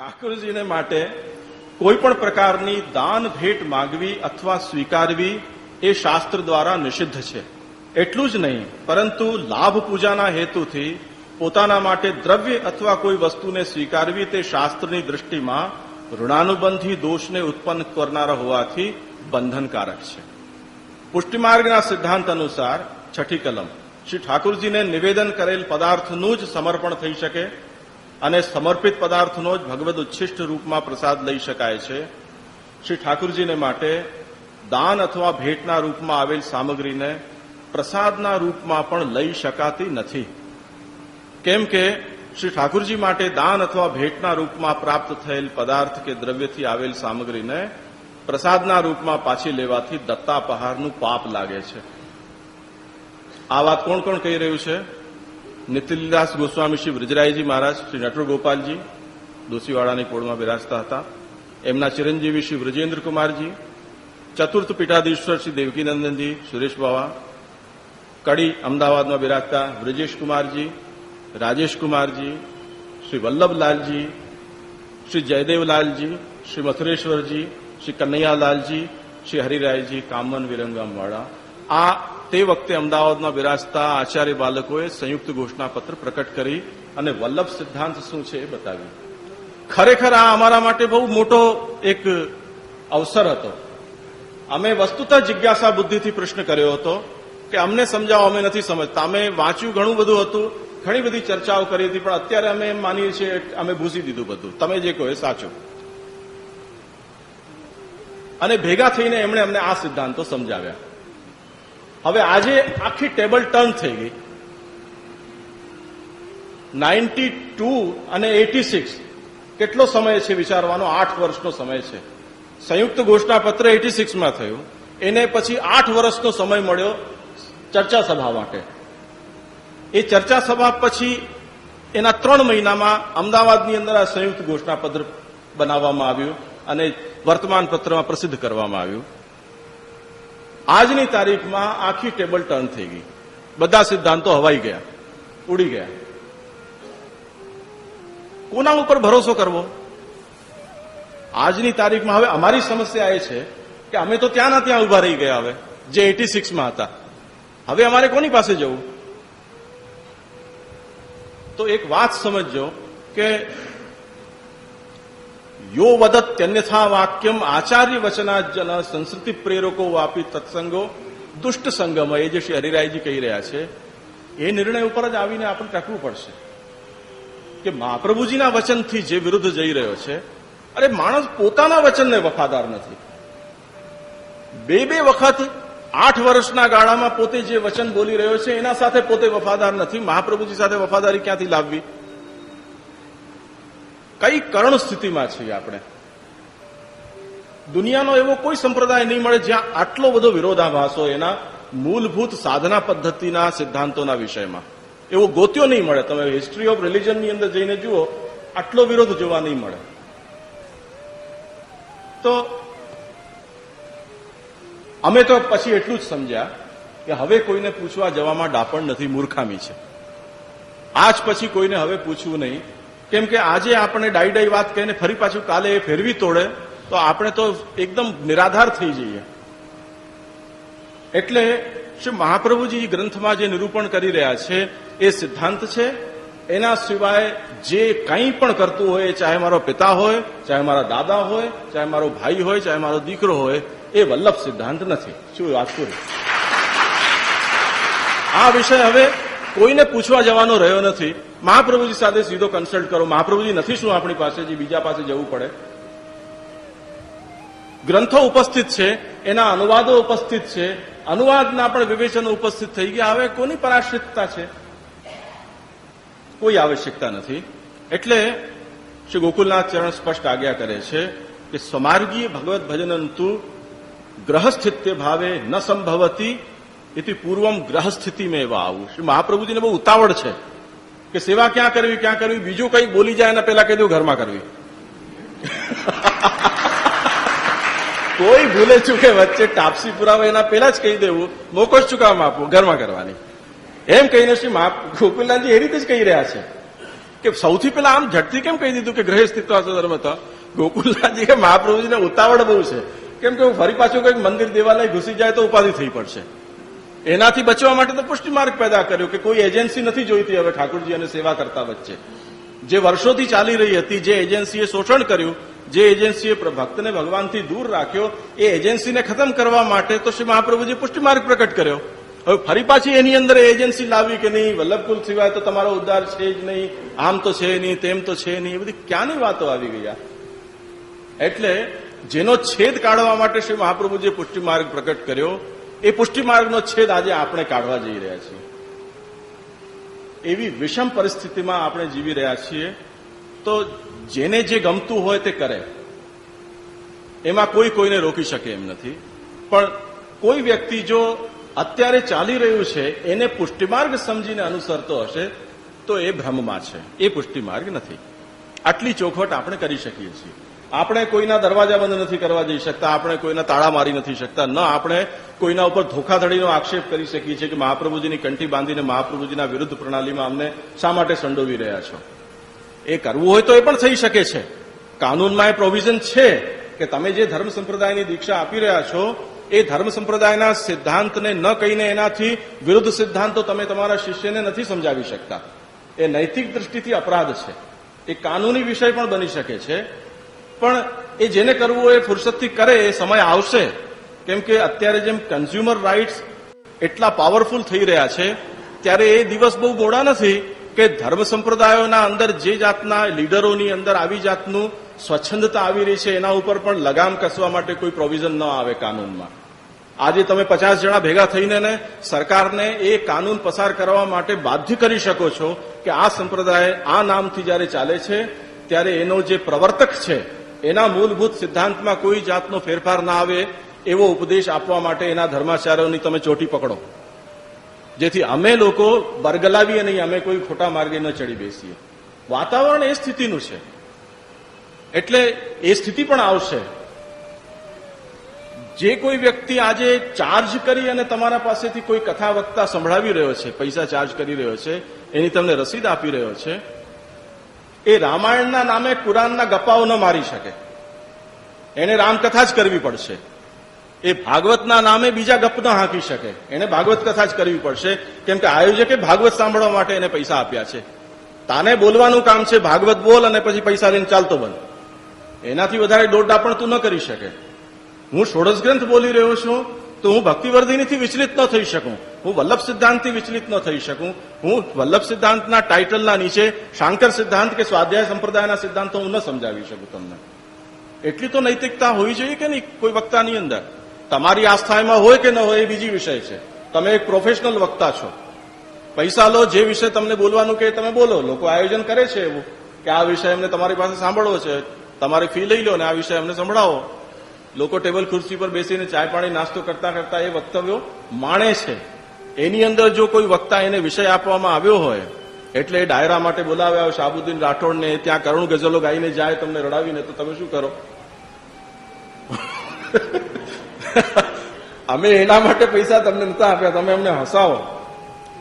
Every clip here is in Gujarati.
ઠાકોરજીને માટે કોઈ પણ પ્રકારની દાન ભેટ માંગવી અથવા સ્વીકારવી એ શાસ્ત્ર દ્વારા નિષિદ્ધ છે. એટલું જ નહીં, પરંતુ લાભ પૂજાના હેતુથી પોતાના માટે દ્રવ્ય અથવા કોઈ વસ્તુને સ્વીકારવી તે શાસ્ત્રની દૃષ્ટિમાં ઋણાનુબંધી દોષને ઉત્પન્ન કરનારા હોવાથી બંધનકારક છે. પુષ્ટિમાર્ગના સિદ્ધાંત અનુસાર છઠ્ઠી કલમ, શ્રી ઠાકુરજીને નિવેદન કરેલ પદાર્થનું જ સમર્પણ થઈ શકે અને સમર્પિત પદાર્થનો જ ભગવદ ઉચ્છિષ્ટ રૂપમાં પ્રસાદ લઈ શકાય છે. શ્રી ઠાકુરજીને માટે દાન અથવા ભેટના રૂપમાં આવેલ સામગ્રીને પ્રસાદના રૂપમાં પણ લઈ શકાતી નથી. કેમ કે શ્રી ઠાકુરજી માટે દાન અથવા ભેટના રૂપમાં પ્રાપ્ત થયેલ પદાર્થ કે દ્રવ્યથી આવેલ સામગ્રીને પ્રસાદના રૂપમાં પાછી લેવાથી દત્તાપહારનું પાપ લાગે છે. આ વાત કોણ કોણ કહી રહ્યું છે? નિતિલદાસ ગોસ્વામી શ્રી વ્રજરાયજી મહારાજ, શ્રી નટુ ગોપાલજી દોશીવાડાની કોળમાં બિરાજતા હતા. એમના ચિરંજીવી શ્રી વ્રજેન્દ્રકુમારજી ચતુર્થ પીઠાધીશ્વર શ્રી દેવકીનંદનજી, સુરેશ બાવા, કડી અમદાવાદમાં બિરાજતા વ્રજેશકુમારજી કુમારજી, રાજેશ કુમારજી, શ્રી વલ્લભલાલજી, શ્રી જયદેવલાલજી, શ્રી મથુરેશ્વરજી, શ્રી કનૈયાલાલજી, શ્રી હરિરાયજી, કામન વિરંગમવાળા. આ તે વખતે અમદાવાદમાં બિરાજતા આચાર્ય બાલકોએ સંયુક્ત ઘોષણાપત્ર પ્રકટ કરી અને વલ્લભ સિદ્ધાંત શું છે એ બતાવ્યું. ખરેખર આ અમારા માટે બહુ મોટો એક અવસર હતો. અમે વસ્તુત જિજ્ઞાસા બુદ્ધિથી પ્રશ્ન કર્યો હતો કે અમને સમજાવો, અમે નથી સમજતા. અમે વાંચ્યું, ઘણું બધું હતું, ઘણી બધી ચર્ચાઓ કરી હતી, પણ અત્યારે અમે એમ માનીએ છીએ અમે ભૂસી દીધું બધું. તમે જે કહો એ સાચું. અને ભેગા થઈને એમણે અમને આ સિદ્ધાંતો સમજાવ્યા. હવે આજે આખી ટેબલ ટર્ન થઈ ગઈ. નાઇન્ટી ટુ અને એટી સિક્સ કેટલો સમય છે વિચારવાનો? આઠ વર્ષનો સમય છે. સંયુક્ત ઘોષણાપત્ર એટી સિક્સમાં થયું. એને પછી આઠ વર્ષનો સમય મળ્યો ચર્ચા સભા માટે. એ ચર્ચા સભા પછી એના ત્રણ મહિનામાં અમદાવાદની અંદર આ સંયુક્ત ઘોષણાપત્ર બનાવવામાં આવ્યું અને વર્તમાન પત્રમાં પ્રસિદ્ધ કરવામાં આવ્યું. આજની તારીખમાં આખી ટેબલ ટર્ન થઈ ગઈ. બધા સિદ્ધાંતો હવાઈ ગયા, ઉડી ગયા. કોના ઉપર ભરોસો કરવો? આજની તારીખમાં હવે અમારી સમસ્યા એ છે કે અમે તો ત્યાંના ત્યાં ઊભા રહી ગયા હવે, જે એટી સિક્સમાં હતા. હવે અમારે કોની પાસે જવું? તો એક વાત સમજજો કે યો વદત્યન્યથા વાક્યમ આચાર્ય વચના જન સંસ્કૃતિ પ્રેરકો વાપી તત્સંગો દુષ્ટ સંગમ એ જે શ્રી હરિરાયજી કહી રહ્યા છે એ નિર્ણય ઉપર જ આવીને આપણે ટકવું પડશે કે મહાપ્રભુજીના વચનથી જે વિરુદ્ધ જઈ રહ્યો છે અરે માણસ પોતાના વચનને વફાદાર નથી. બે બે વખત આઠ વર્ષના ગાળામાં પોતે જે વચન બોલી રહ્યો છે, એના સાથે પોતે વફાદાર નથી. મહાપ્રભુજી સાથે વફાદારી ક્યાંથી લાવવી? કઈ કરણ સ્થિતિમાં છીએ આપણે? દુનિયાનો એવો કોઈ સંપ્રદાય નહીં મળે જ્યાં આટલો બધો વિરોધાભાસ હોય એના મૂળભૂત સાધના પદ્ધતિના સિદ્ધાંતોના વિષયમાં. એવો ગોત્યો નહીં મળે. તમે હિસ્ટ્રી ઓફ રિલિજનની અંદર જઈને જુઓ, આટલો વિરોધ જોવા નહીં મળે. તો અમે તો પછી એટલું જ સમજ્યા કે હવે કોઈને પૂછવા જવામાં ડાપણ નથી, મૂર્ખામી છે. આજ પછી કોઈને હવે પૂછવું નહીં. કેમ કે આજે આપણે ડાઈ ડાઈ વાત કહીને ફરી પાછું કાલે એ ફેરવી તોડે, તો આપણે તો એકદમ નિરાધાર થઈ જઈએ. એટલે શ્રી મહાપ્રભુજી ગ્રંથમાં જે નિરૂપણ કરી રહ્યા છે, એ સિદ્ધાંત છે. એના સિવાય જે કંઈ પણ કરતું હોય, ચાહે મારો પિતા હોય, ચાહે મારા દાદા હોય, ચાહે મારો ભાઈ હોય, ચાહે મારો દીકરો હોય, એ વલ્લભ સિદ્ધાંત નથી. શું વાત કરું? આ વિષય હવે કોઈને પૂછવા જવાનો રહ્યો નથી. મહાપ્રભુજી સાથે સીધો કન્સલ્ટ કરો. મહાપ્રભુજી નથી શું આપણી પાસે જે બીજા પાસે જવું પડે? ગ્રંથો ઉપસ્થિત છે, એના અનુવાદો ઉપસ્થિત છે, અનુવાદના પણ વિવેચનો ઉપસ્થિત થઈ ગયા. હવે કોની પરાશ્રિતતા છે? કોઈ આવશ્યકતા નથી. એટલે શ્રી ગોકુલનાથ ચરણ સ્પષ્ટ આજ્ઞા કરે છે કે સ્વમાર્ગીય ભગવત ભજનંતુ ગ્રહસ્થિત્ય ભાવે ન સંભવતી એથી પૂર્વમ ગ્રહસ્થિતિમાં એવા આવું શ્રી મહાપ્રભુજીને બહુ ઉતાવળ છે કે સેવા ક્યાં કરવી ક્યાં કરવી બીજું કંઈ બોલી જાય એના પહેલા કહી દઉં ઘરમાં કરવી કોઈ ભૂલે ચૂકે વચ્ચે ટાપસી પુરાવે એના પહેલા જ કહી દેવું મોકો જ ચુકામ આપવું ઘરમાં કરવાની એમ કહીને શ્રી મહા ગોકુલનાથજી એ રીતે જ કહી રહ્યા છે કે સૌથી પહેલા આમ ઝટથી કેમ કહી દીધું કે ગ્રહે સ્થિત્વ ધર્મ હતા ગોકુલનાથજી કે મહાપ્રભુજીને ઉતાવળ બહુ છે કેમ કે ફરી પાછું કંઈક મંદિર, દેવાલય ઘૂસી જાય તો ઉપાધિ થઈ પડશે। એનાથી બચવા માટે તો પુષ્ટિ માર્ગ પેદા કર્યો કે કોઈ એજન્સી નથી જોઈતી હવે ઠાકોરજી અને સેવા કરતા વચ્ચે. જે વર્ષોથી ચાલી રહી હતી, જે એજન્સીએ શોષણ કર્યું, જે એજન્સીએ ભક્તને ભગવાનથી દૂર રાખ્યો, એ એજન્સીને ખતમ કરવા માટે તો શ્રી મહાપ્રભુજી પુષ્ટિ માર્ગ પ્રકટ કર્યો. હવે ફરી પાછી એની અંદર એજન્સી લાવી કે નહીં, વલ્લભકુલ સિવાય તો તમારો ઉદ્ધાર છે જ નહીં, આમ તો છે નહીં, તેમ તો છે નહીં, એ બધી ક્યાંની વાતો આવી ગયા એટલે જેનો છેદ કાઢવા માટે શ્રી મહાપ્રભુજીએ પુષ્ટિ માર્ગ પ્રકટ કર્યો એ પુષ્ટિ માર્ગનો છેદ આજે આપણે કાઢવા જઈ રહ્યા છીએ. એવી વિષમ પરિસ્થિતિમાં આપણે જીવી રહ્યા છીએ, તો જેને જે ગમતું હોય તે કરે. એમાં કોઈ કોઈને રોકી શકે એમ નથી. પણ કોઈ વ્યક્તિ જો અત્યારે ચાલી રહ્યું છે, એને પુષ્ટિમાર્ગ સમજીને અનુસરતો હશે, તો એ ભ્રમમાં છે. એ પુષ્ટિમાર્ગ નથી. આટલી ચોખવટ આપણે કરી શકીએ છીએ. આપણે કોઈના દરવાજા બંધ નથી કરવા જઈ શકતા, આપણે કોઈના તાળા મારી નથી શકતા. ન આપણે કોઈના ઉપર ધોખાધડીનો આક્ષેપ કરી શકીએ છીએ કે મહાપ્રભુજીની કંઠી બાંધીને મહાપ્રભુજીના વિરુદ્ધ પ્રણાલીમાં અમને શા માટે સંડોવી રહ્યા છો? એ કરવું હોય તો એ પણ થઈ શકે છે. કાનૂનમાં એ પ્રોવિઝન છે કે તમે જે ધર્મ સંપ્રદાયની દીક્ષા આપી રહ્યા છો, એ ધર્મ સંપ્રદાયના સિદ્ધાંતને ન કહીને એનાથી વિરુદ્ધ સિદ્ધાંતો તમે તમારા શિષ્યને નથી સમજાવી શકતા. એ નૈતિક દ્રષ્ટિથી અપરાધ છે. એ કાનૂની વિષય પણ બની શકે છે. પણ એ જેને કરવું એ ફુરસતથી કરે, એ સમય આવશે. કેમ કે અત્યારે જેમ કન્ઝ્યુમર રાઇટ્સ એટલા પાવરફુલ થઈ રહ્યા છે, ત્યારે એ દિવસ બહુ મોડા નથી કે ધર્મ સંપ્રદાયોના અંદર જે જાતના લીડરોની અંદર આવી જાતનું સ્વચ્છંદતા આવી રહી છે, એના ઉપર પણ લગામ કસવા માટે કોઈ પ્રોવિઝન ન આવે કાનૂનમાં. આજે તમે પચાસ જણા ભેગા થઈને ને સરકારને એ કાનૂન પસાર કરવા માટે બાધ્ય કરી શકો છો કે આ સંપ્રદાય આ નામથી જ્યારે ચાલે છે, ત્યારે એનો જે પ્રવર્તક છે એના મૂળભૂત સિદ્ધાંતમાં કોઈ જાતનો ફેરફાર ના આવે એવો ઉપદેશ આપવા માટે એના ધર્માચાર્યોની તમે ચોટી પકડો. જેથી અમે લોકો બરગલાવીએ નહીં અમે કોઈ ખોટા માર્ગે ન ચડી બેસીએ. વાતાવરણ એ સ્થિતિનું છે. એટલે એ સ્થિતિ પણ આવશે. જે કોઈ વ્યક્તિ આજે ચાર્જ કરી અને તમારા પાસેથી કોઈ કથા વક્તા સંભળાવી રહ્યો છે, પૈસા ચાર્જ કરી રહ્યો છે, એની તમને રસીદ આપી રહ્યો છે એ રામાયણના નામે કુરાનના ગપ્પાઓ ન મારી શકે. એને રામકથા જ કરવી પડશે. એ ભાગવતના નામે બીજા ગપ ન હાંકી શકે. એને ભાગવત કથા જ કરવી પડશે. કેમ કે આયોજકે ભાગવત સાંભળવા માટે એને પૈસા આપ્યા છે. તાને બોલવાનું કામ છે, ભાગવત બોલ અને પછી પૈસા લઈને ચાલતો બન. એનાથી વધારે દોડડા પણ તું ન કરી શકે. હું ષોડશ ગ્રંથ બોલી રહ્યો છું, તો હું ભક્તિવર્ધિનીથી વિચલિત ન થઈ શકું. હું વલ્લભ સિદ્ધાંતથી વિચલિત ન થઈ શકું. હું વલ્લભ સિદ્ધાંતના ટાઇટલના નીચે શાંકર સિદ્ધાંત કે સ્વાધ્યાય સંપ્રદાયના સિદ્ધાંતો હું ન સમજાવી શકું તમને. એટલી તો નૈતિકતા હોવી જોઈએ કે નહીં કોઈ વક્તાની અંદર? તમારી આસ્થા એમાં હોય કે ન હોય એ બીજી વિષય છે. તમે એક પ્રોફેશનલ વક્તા છો. પૈસા લો જે વિષય તમને બોલવાનું કે તમે બોલો. લોકો આયોજન કરે છે એવું કે આ વિષય અમને તમારી પાસે સાંભળવો છે. તમારી ફી લઈ લો ને આ વિષય અમને સંભળાવો. લોકો ટેબલ ખુરશી પર બેસીને ચાય પાણી નાસ્તો કરતા કરતા એ વક્તવ્યો માણે છે. એની અંદર જો કોઈ વક્તા એને વિષય આપવામાં આવ્યો હોય, એટલે એ ડાયરા માટે બોલાવ્યા હોય, શાહબુદ્દીન રાઠોડને ત્યાં કરુણ ગઝલો ગાઈને જાય, તમને રડાવીને, તો તમે શું કરો? અમે એના માટે પૈસા તમને નતા આપ્યા, તમે અમને હસાવો.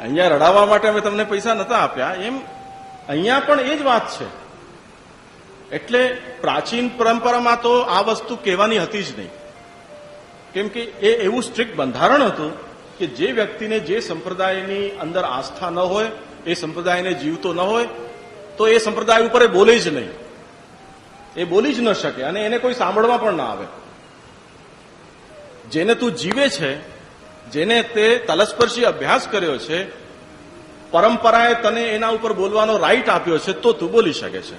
અહીંયા રડાવવા માટે અમે તમને પૈસા નતા આપ્યા. એમ અહીંયા પણ એ જ વાત છે. એટલે પ્રાચીન પરંપરામાં તો આ વસ્તુ કહેવાની હતી જ નહીં. કેમ કે એ એવું સ્ટ્રિક્ટ બંધારણ હતું કે જે વ્યક્તિને જે સંપ્રદાયની અંદર આસ્થા ન હોય, એ સંપ્રદાયને જીવતો ન હોય, તો એ સંપ્રદાય ઉપર એ બોલે જ નહીં. એ બોલી જ ન શકે અને એને કોઈ સાંભળવા પણ ના આવે. જેને તું જીવે છે, જેને તે તલસ્પર્શી અભ્યાસ કર્યો છે, પરંપરાએ તને એના ઉપર બોલવાનો રાઈટ આપ્યો છે, તો તું બોલી શકે છે.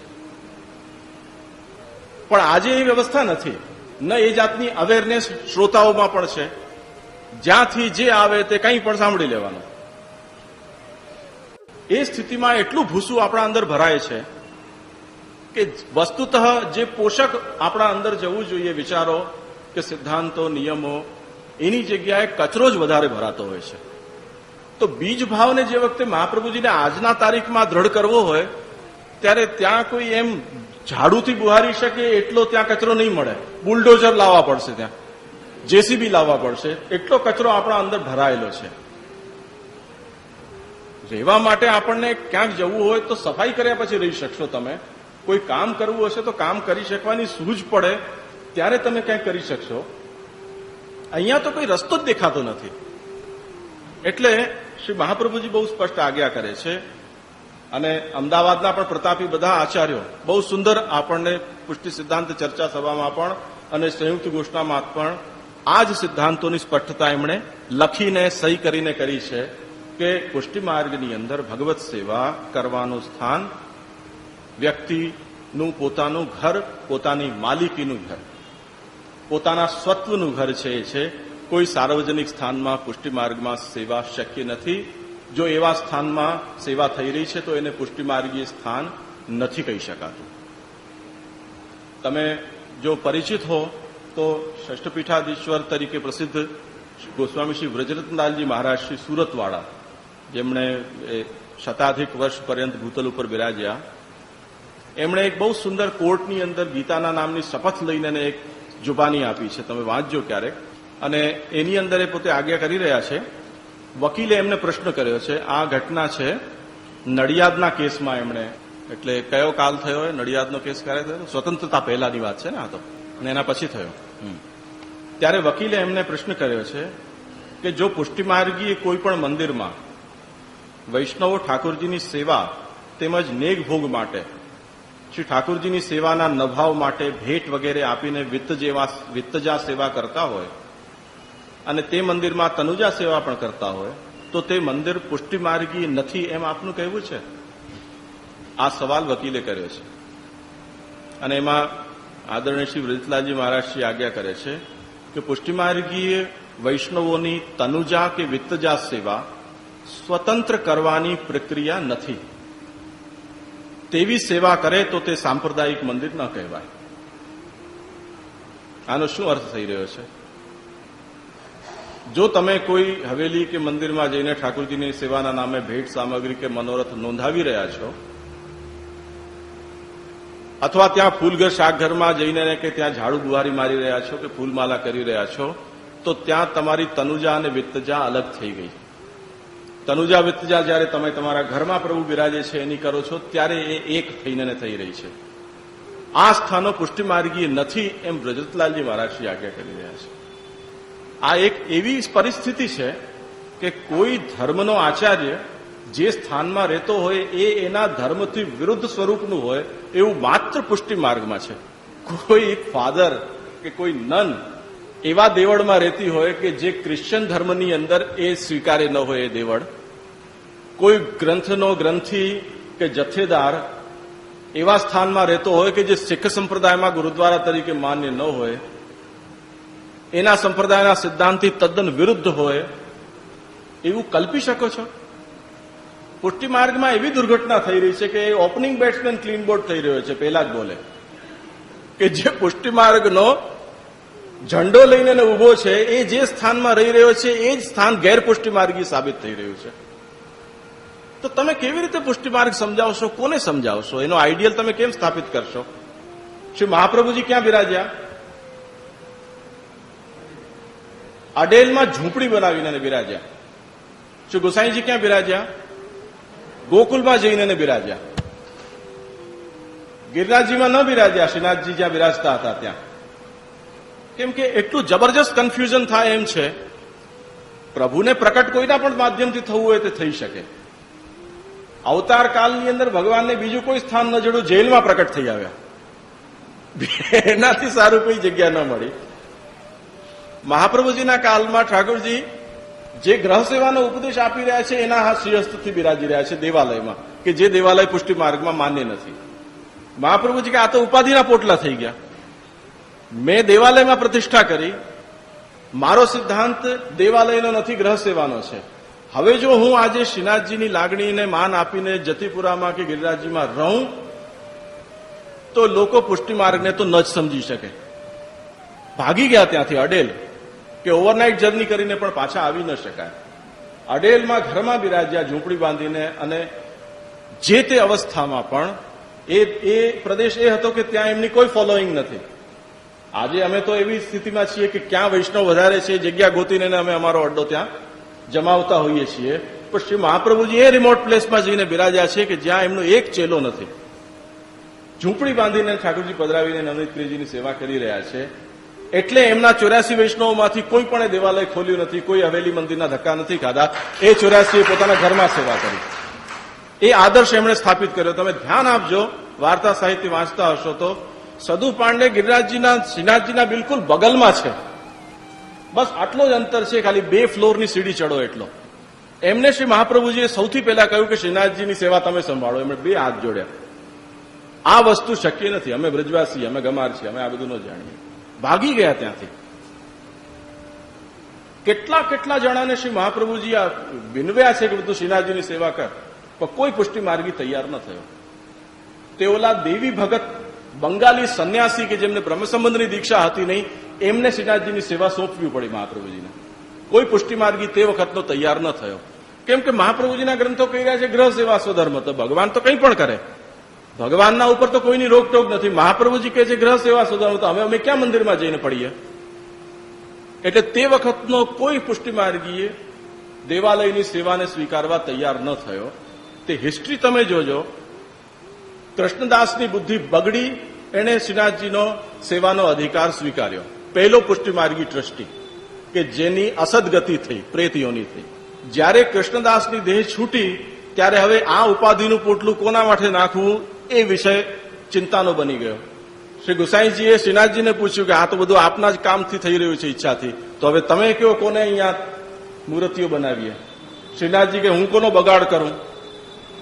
પણ આજે એ વ્યવસ્થા નથી. ન એ જાતની અવેરનેસ શ્રોતાઓમાં પણ છે. જ્યાંથી જે આવે તે કંઈ પણ સાંભળી લેવાનું. એ સ્થિતિમાં એટલું ભૂસું આપણા અંદર ભરાય છે કે વસ્તુતઃ જે પોષક આપણા અંદર જવું જોઈએ વિચારો કે સિદ્ધાંતો, નિયમો, એની જગ્યાએ કચરો જ વધારે ભરાતો હોય છે. તો બીજ ભાવને જે વખતે મહાપ્રભુજીને આજના તારીખમાં દ્રઢ કરવો હોય, ત્યારે ત્યાં કોઈ એમ ઝાડુથી બુહારી શકે એટલો ત્યાં કચરો નહીં મળે. બુલડોઝર લાવવા પડશે ત્યાં. જેસીબી લાવવા પડશે. એટલો કચરો આપણા અંદર ભરાયેલો છે. રહેવા માટે આપણને ક્યાંક જવું હોય તો સફાઈ કર્યા પછી રહી શકશો તમે. કોઈ કામ કરવું હશે તો કામ કરી શકવાની સૂઝ પડે, ત્યારે તમે ક્યાંક કરી શકશો. અહીંયા તો કોઈ રસ્તો જ દેખાતો નથી. એટલે શ્રી મહાપ્રભુજી બહુ સ્પષ્ટ આજ્ઞા કરે છે. અને અમદાવાદના પણ પ્રતાપી બધા આચાર્યો બહુ સુંદર આપણને પુષ્ટિ સિદ્ધાંત ચર્ચા સભામાં પણ અને સંયુક્ત ઘોષણામાં પણ આ જ સિદ્ધાંતોની સ્પષ્ટતા એમણે લખીને, સહી કરીને કરી છે કે પુષ્ટિ માર્ગની અંદર ભગવત સેવા કરવાનું સ્થાન વ્યક્તિનું પોતાનું ઘર, પોતાની માલિકીનું ઘર. પોતાના સ્વત્વનું ઘર છે એ છે. કોઈ સાર્વજનિક સ્થાનમાં, પુષ્ટિ માર્ગમાં સેવા શક્ય નથી. જો એવા સ્થાનમાં સેવા થઈ રહી છે, તો એને પુષ્ટિમાર્ગીય સ્થાન નથી કહી શકાતું. તમે જો પરિચિત હો તો ષષ્ઠપીઠાધીશ્વર તરીકે પ્રસિદ્ધ ગોસ્વામી શ્રી વ્રજરત્નલાલજી મહારાજ શ્રી સુરતવાળા, જેમણે શતાધિક વર્ષ પર્યંત ભૂતલ ઉપર બિરાજ્યા. એમણે એક બહુ સુંદર કોર્ટની અંદર ગીતાના નામની શપથ લઈને એક જુબાની આપી છે. તમે વાંચજો ક્યારેક. અને એની અંદર એ પોતે આજ્ઞા કરી રહ્યા છે. વકીલે એમને પ્રશ્ન કર્યો છે, આ ઘટના છે નડિયાદના કેસમાં એમણે. એટલે કયો કાલ થયો હોય નડિયાદનો કેસ ક્યારે થયો? સ્વતંત્રતા પહેલાની વાત છે ને આ તો. અને એના પછી થયો. ત્યારે વકીલે એમને પ્રશ્ન કર્યો છે કે જો પુષ્ટિમાર્ગીએ કોઈ પણ મંદિરમાં વૈષ્ણવો ઠાકોરજીની સેવા તેમજ નેગ ભોગ માટે, શ્રી ઠાકોરજીની સેવાના નભાવ માટે ભેટ વગેરે આપીને વિત્ત જેવા, વિત્તજા સેવા કરતા હોય અને તે મંદિરમાં તનુજા સેવા પણ કરતા હોય, તો તે મંદિર પુષ્ટિમાર્ગી નથી એમ આપનું કહેવું છે? આ સવાલ વકીલે કર્યો છે. અને એમાં આદરણીય શ્રી વ્રજલાલજી મહારાજશ્રી આજ્ઞા કરે છે કે પુષ્ટિમાર્ગીય વૈષ્ણવોની તનુજા કે વિત્તજા સેવા સ્વતંત્ર કરવાની પ્રક્રિયા નથી. તેવી સેવા કરે તો તે સાંપ્રદાયિક મંદિર ન કહેવાય. આનો શું અર્થ થઈ રહ્યો છે? જો તમે કોઈ હવેલી કે મંદિરમાં જઈને ઠાકોરજીની સેવાના નામે ભેટ સામગ્રી કે મનોરથ નોંધાવી રહ્યા છો અથવા ત્યાં ફૂલઘર શાકઘરમાં જઈને કે ત્યાં ઝાડુ બુહારી મારી રહ્યા છો કે ફૂલમાલા કરી રહ્યા છો, તો ત્યાં તમારી તનુજા અને વિત્તજા અલગ થઈ ગઈ. તનુજા, વિત્તજા જ્યારે તમે તમારા ઘરમાં પ્રભુ બિરાજે છે, એની કરો છો, ત્યારે એ એક થઈને થઈ રહી છે. આ સ્થાનો પુષ્ટિમાર્ગીય નથી એમ બ્રજતલાલજી મહારાજશ્રી આજ્ઞા કરી રહ્યા છે. આ એક એવી પરિસ્થિતિ છે કે કોઈ ધર્મનો આચાર્ય જે સ્થાનમાં રહેતો હોય એ એના ધર્મથી વિરુદ્ધ સ્વરૂપનું હોય એવું માત્ર પુષ્ટિ માર્ગમાં છે. કોઈ ફાધર કે કોઈ નન એવા દેવળમાં રહેતી હોય કે જે ક્રિશ્ચન ધર્મની અંદર એ સ્વીકારે ન હોય એ દેવળ. કોઈ ગ્રંથનો ગ્રંથી કે જથ્થેદાર એવા સ્થાનમાં રહેતો હોય કે જે શીખ સંપ્રદાયમાં ગુરુદ્વારા તરીકે માન્ય ન હોય, એના સંપ્રદાયના સિદ્ધાંતથી તદ્દન વિરુદ્ધ હોય, એવું કલ્પી શકો છો? પુષ્ટિ માર્ગમાં એવી દુર્ઘટના થઈ રહી છે કે એ ઓપનિંગ બેટ્સમેન ક્લીન બોર્ડ થઈ રહ્યો છે, પહેલા જ બોલે. કે જે પુષ્ટિ માર્ગનો ઝંડો લઈને ઊભો છે, એ જે સ્થાનમાં રહી રહ્યો છે, એ જ સ્થાન ગેરપુષ્ટિ માર્ગી સાબિત થઈ રહ્યું છે. તો તમે કેવી રીતે પુષ્ટિ માર્ગ સમજાવશો? કોને સમજાવશો? એનો આઈડિયલ તમે કેમ સ્થાપિત કરશો? શ્રી મહાપ્રભુજી ક્યાં બિરાજ્યા? અડેલમાં ઝૂંપડી બનાવીને બિરાજ્યા. શ્રી ગોસાઈજી ક્યાં બિરાજ્યા? ગોકુલમાં જઈને બિરાજ્યા. ગિરનાથજીમાં ન બિરાજ્યા, શ્રીનાથજી જ્યાં બિરાજતા હતા ત્યાં. કેમ કે એટલું જબરજસ્ત કન્ફ્યુઝન થાય એમ છે, પ્રભુને પ્રકટ કોઈના પણ માધ્યમથી થવું હોય તે થઈ શકે. અવતાર કાલની અંદર ભગવાનને બીજું કોઈ સ્થાન ન જડ્યું જેલમાં પ્રકટ થઈ આવ્યા. એનાથી સારું કોઈ જગ્યા ન મળી. મહાપ્રભુજીના કાલમાં ઠાકોરજી જે ગ્રહ સેવાનો ઉપદેશ આપી રહ્યા છે, એના હાથ શ્રીહસ્તથી બિરાજી રહ્યા છે દેવાલયમાં, કે જે દેવાલય પુષ્ટિ માર્ગમાં માન્ય નથી. મહાપ્રભુજી કે આ તો ઉપાધિના પોટલા થઈ ગયા. મેં દેવાલયમાં પ્રતિષ્ઠા કરી. મારો સિદ્ધાંત દેવાલયનો નથી, ગ્રહ સેવાનો છે. હવે જો હું આજે શ્રીનાથજીની લાગણીને માન આપીને જતીપુરામાં કે ગિરિરાજજીમાં રહું, તો લોકો પુષ્ટિ માર્ગને તો ન જ સમજી શકે. ભાગી ગયા ત્યાંથી અડેલ. કે ઓવરનાઇટ જર્ની કરીને પણ પાછા આવી ન શકાય. અડેલમાં ઘરમાં બિરાજ્યા, ઝૂંપડી બાંધીને અને જે તે અવસ્થામાં પણ એ એ પ્રદેશ એ હતો કે ત્યાં એમની કોઈ ફોલોઈંગ નથી. આજે અમે તો એવી સ્થિતિમાં છીએ કે ક્યાં વૈષ્ણવ વધારે છે, જગ્યા ગોતીને અમે અમારો અડ્ડો ત્યાં જમાવતા હોઈએ છીએ. પણ શ્રી મહાપ્રભુજી એ રિમોટ પ્લેસમાં જઈને બિરાજ્યા છે કે જ્યાં એમનો એક ચેલો નથી. ઝૂંપડી બાંધીને ઠાકોરજી પધરાવીને નવનીતપ્રિયજીની સેવા કરી રહ્યા છે. એટલે એમના ચોર્યાસી વૈષ્ણવમાંથી કોઈ પણ દેવાલય ખોલ્યું નથી, કોઈ હવેલી મંદિરના ધક્કા નથી ખાધા. એ ચોર્યાસીએ પોતાના ઘરમાં સેવા કરી. એ આદર્શ એમણે સ્થાપિત કર્યો. તમે ધ્યાન આપજો, વાર્તા સાહિત્ય વાંચતા હશો તો સદુ પાંડે ગિરિરાજજીના શ્રીનાથજીના બિલકુલ બગલમાં છે. બસ આટલો જ અંતર છે, ખાલી બે ફ્લોરની સીડી ચડો એટલો. એમને શ્રી મહાપ્રભુજીએ સૌથી પહેલા કહ્યું કે શ્રીનાથજીની સેવા તમે સંભાળો. એમણે બે હાથ જોડ્યા. આ વસ્તુ શક્ય નથી. અમે બ્રજવાસી, અમે ગમાર છીએ, અમે આ બધું ન જાણીએ. ભાગી ગયા ત્યાંથી. કેટલા કેટલા જણાને શ્રી મહાપ્રભુજી આ વિનવ્યા છે કે બધું શ્રીનાથજીની સેવા કર, પણ કોઈ પુષ્ટિ માર્ગી તૈયાર ન થયો. તે ઓલા દેવી ભગત બંગાળી સંન્યાસી કે જેમને બ્રહ્મસંબંધની દીક્ષા હતી નહીં, એમને શ્રીનાથજીની સેવા સોંપવી પડી મહાપ્રભુજીને. કોઈ પુષ્ટિ માર્ગી તે વખતનો તૈયાર ન થયો. કેમ કે મહાપ્રભુજીના ગ્રંથો કહી રહ્યા છે, ગ્રહ સેવા સ્વધર્મ તો ભગવાન તો કંઈ પણ કરે. ભગવાનના ઉપર તો કોઈની રોકટોક નથી. મહાપ્રભુજી કહે છે, ગ્રહ સેવા સ્વધર્મ તો અમે અમે ક્યાં મંદિરમાં જઈને પડીએ? એટલે તે વખતનો કોઈ પુષ્ટિ માર્ગીએ દેવાલયની સેવાને સ્વીકારવા તૈયાર ન થયો. તે હિસ્ટ્રી તમે જોજો. કૃષ્ણદાસની બુદ્ધિ બગડી, એણે શ્રીનાથજીનો સેવાનો અધિકાર સ્વીકાર્યો. પહેલો પુષ્ટિમાર્ગી ટ્રસ્ટી કે જેની અસદગતિ થઈ, પ્રેતીઓની થઈ. જ્યારે કૃષ્ણદાસની દેહ છૂટી, ત્યારે હવે આ ઉપાધિનું પોટલું કોના માટે નાખવું? એ વિષય ચિંતાનો બની ગયો. શ્રી ગુસાઈજીએ શ્રીનાથજીને પૂછ્યું કે આ તો બધું આપના જ કામથી થઈ રહ્યું છે ઈચ્છાથી. તો હવે તમે કયો કોને અહીંયા મૂર્તિઓ બનાવીએ? શ્રીનાથજી કે હું કોનો બગાડ કરું?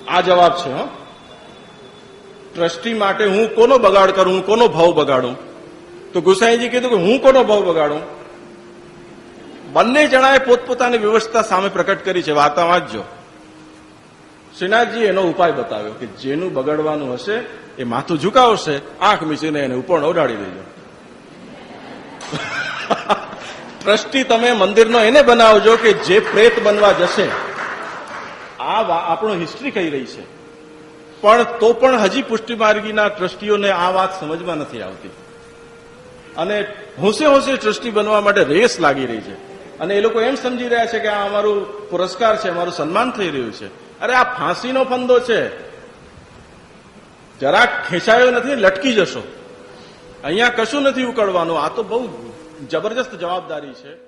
આ જવાબ છે, હો. ટ્રસ્ટી માટે હું કોનો બગાડ કરું? હું કોનો ભાવ બગાડું? તો ગુસાઈજી કીધું કે હું કોનો ભાવ બગાડું? બંને જણાએ પોતપોતાની વ્યવસ્થા સામે પ્રકટ કરી છે. વાર્તા વાંચજો શ્રીનાથજી એનો ઉપાય બતાવ્યો કે જેનું બગડવાનું હશે એ માથું ઝુકાવશે, આંખ મીચીને એને ઉપર ઉડાડી દેજો. ટ્રસ્ટી, તમે મંદિરનો એને બનાવજો કે જે પ્રેત બનવા જશે. આ આપણો હિસ્ટ્રી કહી રહી છે. પણ તો પણ હજી પુષ્ટિમાર્ગીના ટ્રસ્ટીઓને આ વાત સમજમાં નથી આવતી. અને હોંશે હોંશે ટ્રસ્ટી બનવા માટે રેસ લાગી રહી છે. અને એ લોકો એમ સમજી રહ્યા છે કે આ અમારું પુરસ્કાર છે, અમારું સન્માન થઈ રહ્યું છે. અરે, આ ફાંસીનો ફંદો છે. જરાક ખેંચાયો નથી, લટકી જશો. અહીંયા કશું નથી ઉકળવાનું. આ તો બહુ જબરજસ્ત જવાબદારી છે.